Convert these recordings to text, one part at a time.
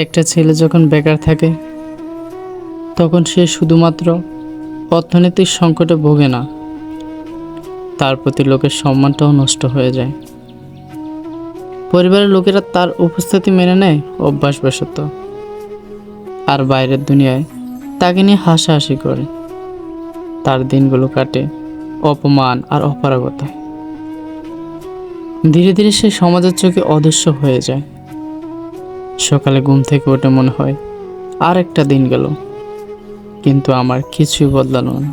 একটা ছেলে যখন বেকার থাকে, তখন সে শুধুমাত্র অর্থনৈতিক সংকটে ভোগে না, তার প্রতি লোকের সম্মানটাও নষ্ট হয়ে যায়। পরিবারের লোকেরা তার উপস্থিতি মেনে নেয় অভ্যাসবশত, আর বাইরের দুনিয়ায় তাকে নিয়ে হাসাহাসি করে। তার দিনগুলো কাটে অপমান আর অপারগতায় ধীরে ধীরে সে সমাজের চোখে অদৃশ্য হয়ে যায়। সকালে ঘুম থেকে উঠে মনে হয় আর একটা দিন গেল, কিন্তু আমার কিছুই বদলালো না।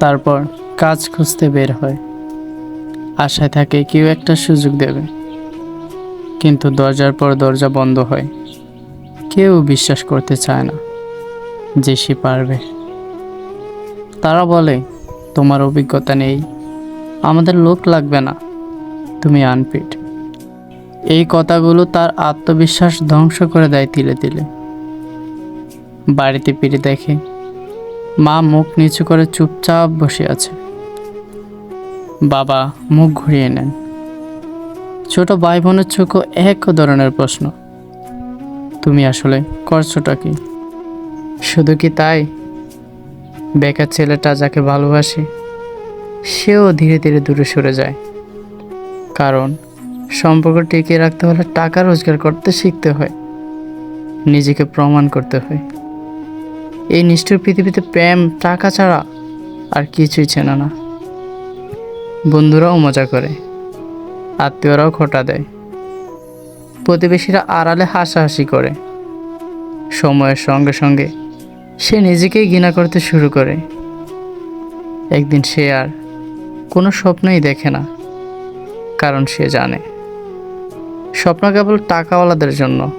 তারপর কাজ খুঁজতে বের হয়। আশায় থাকে কেউ একটা সুযোগ দেবে, কিন্তু দরজার পর দরজা বন্ধ হয়। কেউ বিশ্বাস করতে চায় না যে সে পারবে। তারা বলে, তোমার অভিজ্ঞতা নেই। আমাদের লোক লাগবে না। তুমি আনফিট। এই কথাগুলো তার আত্মবিশ্বাস ধ্বংস করে দেয় তিলে তিলে। বাড়িতে ফিরে দেখে, মা মুখ নিচু করে চুপচাপ বসে আছে। বাবা মুখ ঘুরিয়ে নেন। ছোট ভাই বোনের চোখও এক ধরনের প্রশ্ন। তুমি আসলে করছোটা কি? শুধু কি তাই? বেকার ছেলেটা যাকে ভালোবাসে, সেও ধীরে ধীরে দূরে সরে যায়। কারণ সম্পর্ক টিকিয়ে রাখতে হলে টাকা রোজগার করতে শিখতে হয়। নিজেকে প্রমাণ করতে হয়। এই নিষ্ঠুর পৃথিবীতে প্রেম, টাকা ছাড়া আর কিছুই চেনা না। বন্ধুরাও মজা করে, আত্মীয়রাও খোটা দেয়। প্রতিবেশীরা আড়ালে হাসাহাসি করে। সময়ের সঙ্গে সঙ্গে সে নিজেকেই ঘৃণা করতে শুরু করে। একদিন সে আর কোনো স্বপ্নই দেখে না, কারণ সে জানে। স্বপ্ন কেবল টাকাওয়ালাদের জন্য।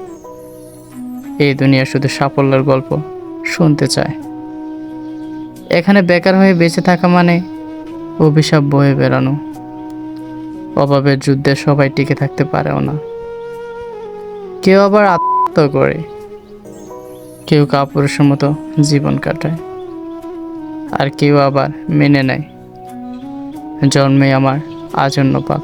এই দুনিয়া শুধু সাফল্যের গল্প, শুনতে চায়। এখানে বেকার হয়ে বেঁচে থাকা মানে অভিশাপ বয়ে বেড়ানো। অভাবের যুদ্ধে সবাই টিকে থাকতে পারেও না। কেউ আবার আত্মহত্যা করে। কেউ কাপুরুষের মতো জীবন কাটায়। আর কেউ আবার মেনে নেয়। জন্মে আমার আজন্য পাপ